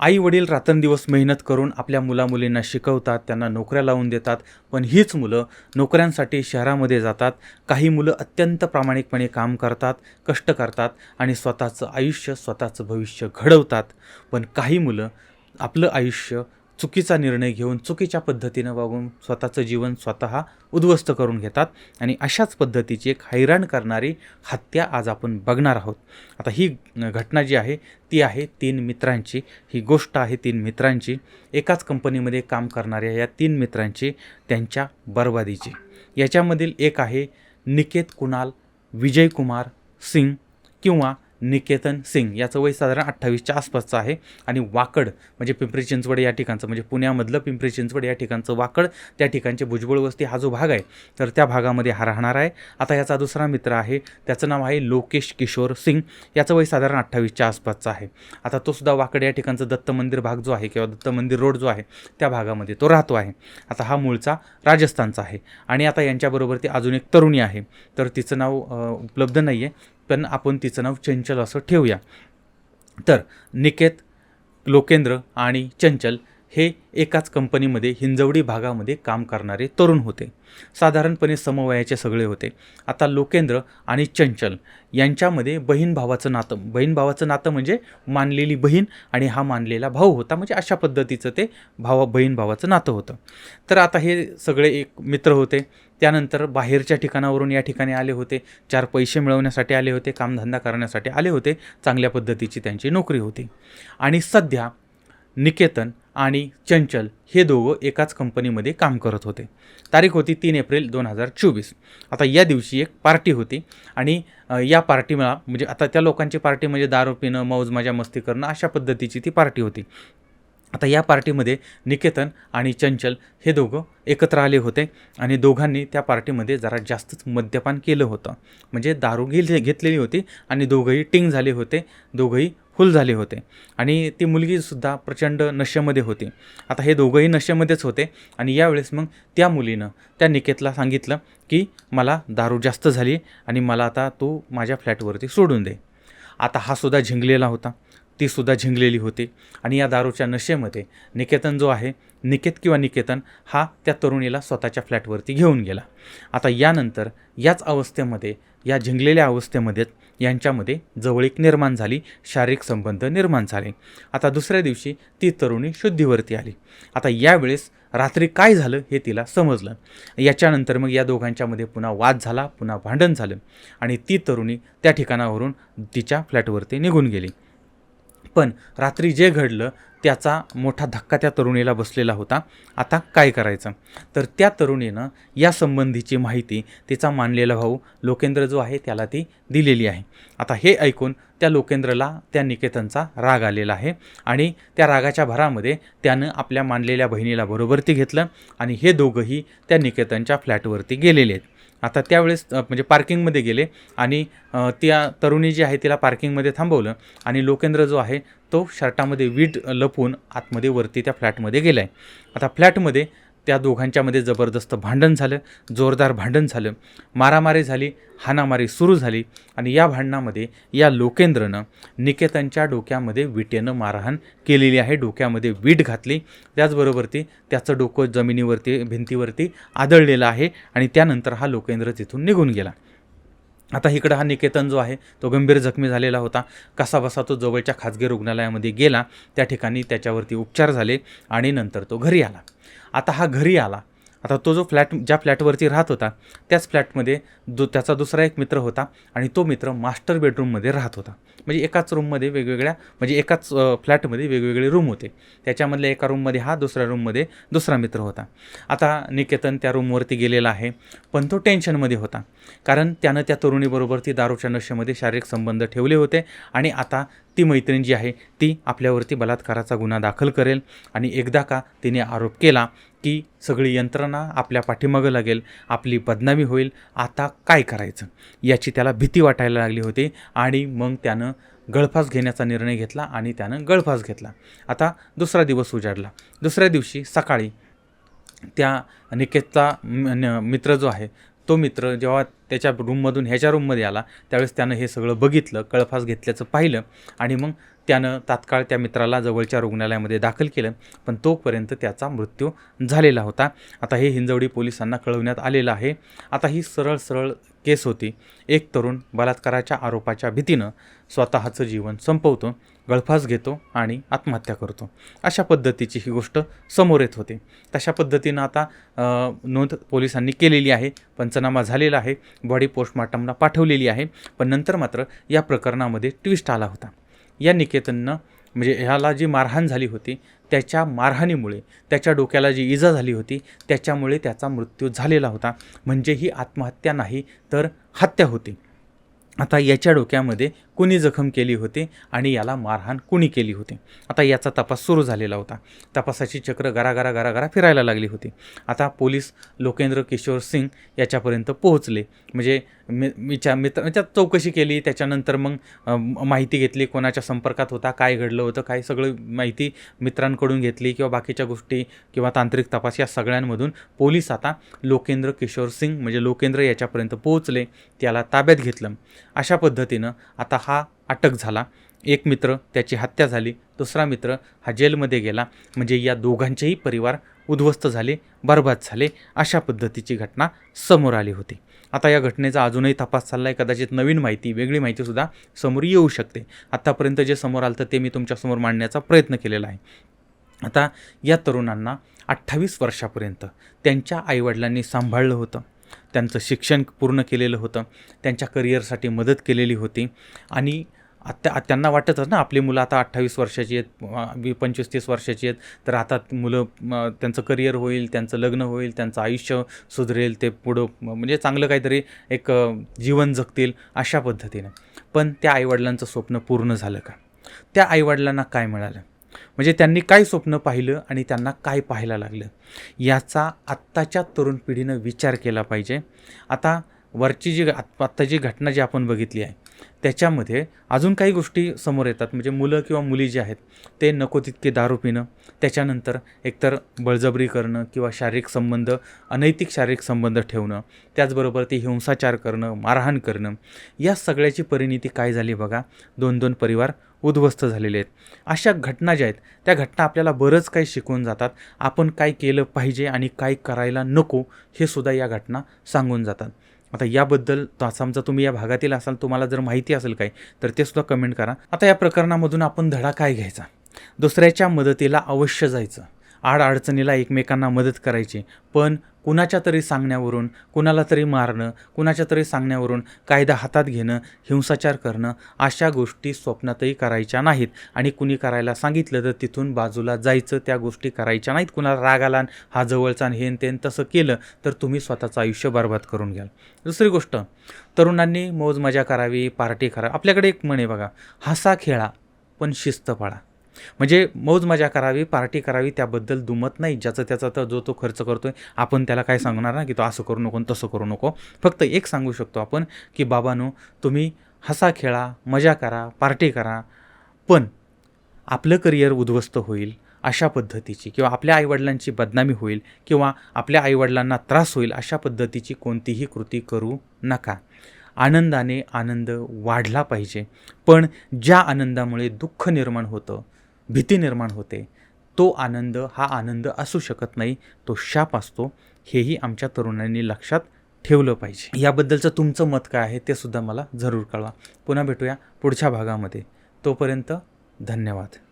आई वडील रात्रंदिवस मेहनत करून आपल्या मुलामुलींना शिकवतात त्यांना नोकऱ्या लावून देतात पण हीच मुलं नोकऱ्यांसाठी शहरामध्ये जातात काही मुलं अत्यंत प्रामाणिकपणे काम करतात कष्ट करतात आणि स्वतःचं आयुष्य स्वतःचं भविष्य घडवतात. पण काही मुलं आपलं आयुष्य चुकीचा निर्णय घेऊन चुकीच्या पद्धतीनं वागून स्वतःचं जीवन स्वतः उद्ध्वस्त करून घेतात आणि अशाच पद्धतीची एक हैराण करणारी हत्या आज आपण बघणार आहोत. आता ही घटना जी आहे ती आहे तीन मित्रांची. ही गोष्ट आहे तीन मित्रांची. एकाच कंपनीमध्ये काम करणाऱ्या या तीन मित्रांची त्यांच्या बर्बादीची. याच्यामधील एक आहे निकेत कुणाल विजय कुमार सिंग किंवा निकेतन सिंग याचं वय साधारण अठ्ठावीसच्या आसपासचं आहे. आणि वाकड म्हणजे पिंपरी चिंचवड या ठिकाणचं म्हणजे पुण्यामधलं पिंपरी चिंचवड या ठिकाणचं वाकड त्या ठिकाणचे भुजबळ वस्ती हा जो भाग आहे तर त्या भागामध्ये हा राहणार आहे. आता याचा दुसरा मित्र आहे त्याचं नाव आहे लोकेश किशोर सिंग. याचं वय साधारण अठ्ठावीसच्या आसपासचं आहे. आता तो सुद्धा वाकड या ठिकाणचं दत्त मंदिर भाग जो आहे किंवा दत्त मंदिर रोड जो आहे त्या भागामध्ये तो राहतो आहे. आता हा मूळचा राजस्थानचा आहे. आणि आता यांच्याबरोबर ती अजून एक तरुणी आहे. तर तिचं नाव उपलब्ध नाही आहे पण आपण तिचं नाव चंचल असं ठेवूया. तर निकेत लोकेंद्र आणि चंचल हे एकाच कंपनीमध्ये हिंजवडी भागामध्ये काम करणारे तरुण होते. साधारणपणे समवयाचे सगळे होते. आता लोकेंद्र आणि चंचल यांच्यामध्ये बहीण भावाचं नातं बहीण भावाचं नातं म्हणजे मानलेली बहीण आणि हा मानलेला भाऊ होता. म्हणजे अशा पद्धतीचं ते भावा बहीण भावाचं नातं होतं. तर आता हे सगळे एक मित्र होते. त्यानंतर बाहेरच्या ठिकाणावरून या ठिकाणी आले होते. चार पैसे मिळवण्यासाठी आले होते कामधंदा करण्यासाठी आले होते. चांगल्या पद्धतीची त्यांची नोकरी होती. आणि सध्या निकेतन आणि चंचल हे दोघं एकाच कंपनीमध्ये काम करत होते. तारीख होती तीन एप्रिल दोन हजार चोवीस. आता या दिवशी एक पार्टी होती आणि या पार्टीला म्हणजे आता त्या लोकांची पार्टी म्हणजे दारू पिणं मौज मजा मस्ती करणं अशा पद्धतीची ती पार्टी होती. आता या पार्टीमध्ये निकेतन आणि चंचल हे दोघं एकत्र आले होते आणि दोघांनी त्या पार्टीमध्ये जरा जास्तच मद्यपान केलं होतं. म्हणजे दारू घेल घेतलेली होती आणि दोघंही टिंग झाले होते दोघंही फुल झाले होते. आणि ती मुलगीसुद्धा प्रचंड नशेमध्ये होती. आता हे दोघंही नशेमध्येच होते आणि यावेळेस मग त्या मुलीनं त्या निकेतला सांगितलं की मला दारू जास्त झाली आणि मला आता तू माझ्या फ्लॅटवरती सोडून दे. आता हा सुद्धा झिंगलेला होता. ती सुद्धा झिंगलेली होती. आणि या दारूच्या नशेमध्ये निकेतन जो आहे निकेत किंवा निकेतन हा त्या तरुणीला स्वतःच्या फ्लॅटवरती घेऊन गेला. आता यानंतर याच अवस्थेमध्ये या झिंगलेल्या अवस्थेमध्येच यांच्यामध्ये जवळीक निर्माण झाली शारीरिक संबंध निर्माण झाले. आता दुसऱ्या दिवशी ती तरुणी शुद्धीवरती आली. आता यावेळेस रात्री काय झालं हे तिला समजलं. याच्यानंतर मग या दोघांच्यामध्ये पुन्हा वाद झाला पुन्हा भांडण झालं. आणि ती तरुणी त्या ठिकाणावरून तिच्या फ्लॅटवरती निघून गेली. पण रात्री जे घडलं त्याचा मोठा धक्का त्या तरुणीला बसलेला होता. आता काय करायचं? तर त्या तरुणीनं या संबंधीची माहिती तिचा मानलेला भाऊ लोकेंद्र जो आहे त्याला ती दिलेली आहे. आता हे ऐकून त्या लोकेंद्रला त्या निकेतनचा राग आलेला आहे आणि त्या रागाच्या भरामध्ये त्यानं आपल्या मानलेल्या बहिणीला बरोबरती घेतलं आणि हे दोघंही त्या निकेतनच्या फ्लॅटवरती गेलेले आहेत. आता त्यावेळेस म्हणजे पार्किंगमध्ये गेले आणि त्या तरुणी जी आहे तिला पार्किंगमध्ये थांबवलं आणि लोकेंद्र जो आहे तो शर्टामध्ये वीट लपून आतमध्ये वरती त्या फ्लॅटमध्ये गेला आहे आता फ्लॅटमध्ये त्या दोघांच्यामध्ये जबरदस्त भांडण झालं जोरदार भांडण झालं. मारामारी झाली हाणामारी सुरू झाली आणि या भांडणामध्ये या लोकेंद्रनं निकेतनच्या डोक्यामध्ये विटेनं मारहाण केलेली आहे. डोक्यामध्ये वीट घातली. त्याचबरोबर ती त्याचं डोकं जमिनीवरती भिंतीवरती आदळलेलं आहे आणि त्यानंतर हा लोकेंद्र तिथून निघून गेला. आता इकडं हा निकेतन जो आहे तो गंभीर जखमी झालेला होता. कसा बसा तो जवळच्या खाजगी रुग्णालयामध्ये गेला. त्या ठिकाणी त्याच्यावरती उपचार झाले आणि नंतर तो घरी आला. आता हा घरी आला. आता तो जो फ्लॅट ज्या फ्लॅटवरती राहत होता त्याच फ्लॅटमध्ये दु त्याचा दुसरा एक मित्र होता आणि तो मित्र मास्टर बेडरूममध्ये राहत होता. म्हणजे एकाच रूममध्ये वेगवेगळ्या म्हणजे एकाच फ्लॅटमध्ये वेगवेगळे रूम होते. त्याच्यामधल्या एका रूममध्ये हा दुसऱ्या रूममध्ये दुसरा मित्र होता. आता निकेतन त्या रूमवरती गेलेला आहे पण तो टेन्शनमध्ये होता. कारण त्यानं त्या तरुणीबरोबर ती दारूच्या नशेमध्ये शारीरिक संबंध ठेवले होते आणि आता ती मैत्रीण जी आहे ती आपल्यावरती बलात्काराचा गुन्हा दाखल करेल आणि एकदा का तिने आरोप केला की सगळी यंत्रणा आपल्या पाठीमागं लागेल आपली बदनामी होईल आता काय करायचं? याची त्याला भीती वाटायला लागली होती आणि मग त्यानं गळफास घेण्याचा निर्णय घेतला आणि त्यानं गळफास घेतला. आता दुसरा दिवस उजाडला. दुसऱ्या दिवशी सकाळी त्या निकेतचा न- मित्र जो आहे तो मित्र जेव्हा त्याच्या रूममधून ह्याच्या रूममध्ये आला त्यावेळेस त्यानं हे सगळं बघितलं कळफास घेतल्याचं पाहिलं आणि मग त्यानं तात्काळ त्या मित्राला जवळच्या रुग्णालयामध्ये दाखल केलं. पण तोपर्यंत त्याचा मृत्यू झालेला होता. आता हे हिंजवडी पोलिसांना कळवण्यात आलेलं आहे. आता ही सरळ सरळ केस होती. एक तरुण बलात्काराच्या आरोपाच्या भीतीनं स्वतःचं जीवन संपवतो. गळफास घेतो आणि आत्महत्या करतो. अशा पद्धतीची ही गोष्ट समोर येत होते. तशा पद्धतीनं आता नोंद पोलिसांनी केलेली आहे पंचनामा झालेला आहे बॉडी पोस्टमार्टमला पाठवलेली आहे पण नंतर मात्र या प्रकरणामध्ये ट्विस्ट आला होता. या निकेतननं म्हणजे ह्याला जी मारहाण झाली होती त्याच्या मारहाणीमुळे त्याच्या डोक्याला जी इजा झाली होती त्याच्यामुळे त्याचा मृत्यू झालेला होता. म्हणजे ही आत्महत्या नाही तर हत्या होती. आता याच्या डोक्यामध्ये कुणी जखम केली होती आणि याला मारहाण कुणी केली होती? आता याचा तपास सुरू झालेला होता. तपासाची चक्र गरागरा गरागरा फिरायला लागली होती. आता पोलीस लोकेंद्र किशोर सिंग याच्यापर्यंत पोहोचले. म्हणजे मी मीच्या मित्र म्हणजे त्यात चौकशी केली त्याच्यानंतर मग माहिती घेतली कोणाच्या संपर्कात होता काय घडलं होतं काय सगळं माहिती मित्रांकडून घेतली किंवा बाकीच्या गोष्टी किंवा तांत्रिक तपास या सगळ्यांमधून पोलीस आता लोकेंद्र किशोर सिंग म्हणजे लोकेंद्र याच्यापर्यंत पोहोचले त्याला ताब्यात घेतलं. अशा पद्धतीनं आता हा अटक झाला. एक मित्र त्याची हत्या झाली दुसरा मित्र हा जेलमध्ये गेला. म्हणजे या दोघांचेही परिवार उद्ध्वस्त झाले बर्बाद झाले अशा पद्धतीची घटना समोर आली होती. आता या घटनेचा अजूनही तपास चालला आहे कदाचित नवीन माहिती वेगळी माहितीसुद्धा समोर येऊ शकते. आत्तापर्यंत जे समोर आलं ते मी तुमच्यासमोर मांडण्याचा प्रयत्न केलेला आहे. आता या तरुणांना अठ्ठावीस वर्षापर्यंत त्यांच्या आईवडिलांनी सांभाळलं होतं. त्यांचं शिक्षण पूर्ण केलेलं होतं. त्यांच्या करिअरसाठी मदत केलेली होती. आणि आता त्यांना वाटतच ना आपली मुलं आता अठ्ठावीस वर्षाची आहेत पंचवीस तीस वर्षाची आहेत. तर आता मुलं त्यांचं करिअर होईल त्यांचं लग्न होईल त्यांचं आयुष्य सुधरेल ते पुढं म्हणजे चांगलं काहीतरी एक जीवन जगतील अशा पद्धतीनं. पण त्या आईवडिलांचं स्वप्न पूर्ण झालं का? त्या आईवडिलांना काय मिळालं? म्हणजे त्यांनी काय स्वप्न पाहिलं आणि त्यांना काय पाहायला लागलं? याचा आत्ताच्या तरुण पिढीनं विचार केला पाहिजे. आता वरची जी आत्ता जी घटना जी आपण बघितली आहे त्याच्यामध्ये अजून काही गोष्टी समोर येतात. म्हणजे मुलं किंवा मुली जे आहेत ते नको तितके दारू पिणं. त्याच्यानंतर एकतर बळजबरी करणं किंवा शारीरिक संबंध अनैतिक शारीरिक संबंध ठेवणं. त्याचबरोबर ते हिंसाचार करणं मारहाण करणं. या सगळ्याची परिणिती काय झाली बघा? दोन दोन परिवार उद्ध्वस्त झालेले आहेत. अशा घटना ज्या आहेत त्या घटना आपल्याला बरंच काही शिकवून जातात. आपण काय केलं पाहिजे आणि काय करायला नको हे सुद्धा या घटना सांगून जातात. आता याबद्दल समजा तुम्ही या भागातील असाल तुम्हाला जर माहिती असेल काय तर ते सुद्धा कमेंट करा. आता या प्रकरणामधून आपण धडा काय घ्यायचा? दुसऱ्याच्या मदतीला अवश्य जायचं. आड अडचणीला एकमेकांना मदत करायची. पण कुणाच्या तरी सांगण्यावरून कुणाला तरी मारणं कुणाच्या तरी सांगण्यावरून कायदा हातात घेणं हिंसाचार करणं अशा गोष्टी स्वप्नातही करायच्या नाहीत. आणि कुणी करायला सांगितलं तर तिथून बाजूला जायचं त्या गोष्टी करायच्या नाहीत. कुणाला राग आला आणि हा जवळचा आणि हेन तेन तसं केलं तर तुम्ही स्वतःचं आयुष्य बर्बाद करून घ्याल. दुसरी गोष्ट तरुणांनी मौज मजा करावी पार्टी करा. आपल्याकडे एक म्हणे बघा हसा खेळा पण शिस्त पाळा. म्हणजे मौज मजा करावी पार्टी करावी त्याबद्दल दुमत नाही. ज्याचा त्याचा तर जो तो खर्च करतोय आपण त्याला काय सांगणार ना की तो असं करू नको तसं करू नको. फक्त एक सांगू शकतो आपण की बाबानो तुम्ही हसा खेळा मजा करा पार्टी करा पण आपलं करिअर उद्ध्वस्त होईल अशा पद्धतीची किंवा आपल्या आईवडिलांची बदनामी होईल किंवा आपल्या आईवडिलांना त्रास होईल अशा पद्धतीची कोणतीही कृती करू नका. आनंदाने आनंद वाढला पाहिजे. पण ज्या आनंदामुळे दुःख निर्माण होतं भीती निर्माण होते. तो आनंद हा आनंद असू शकत नाही. तो शाप असतो. हेही आमच्या तरुणांनी लक्षात ठेवलं पाहिजे. याबद्दलचं तुमचं मत काय आहे ते सुद्धा मला जरूर कळवा. पुन्हा भेटूया पुढच्या भागामध्ये. तोपर्यंत धन्यवाद.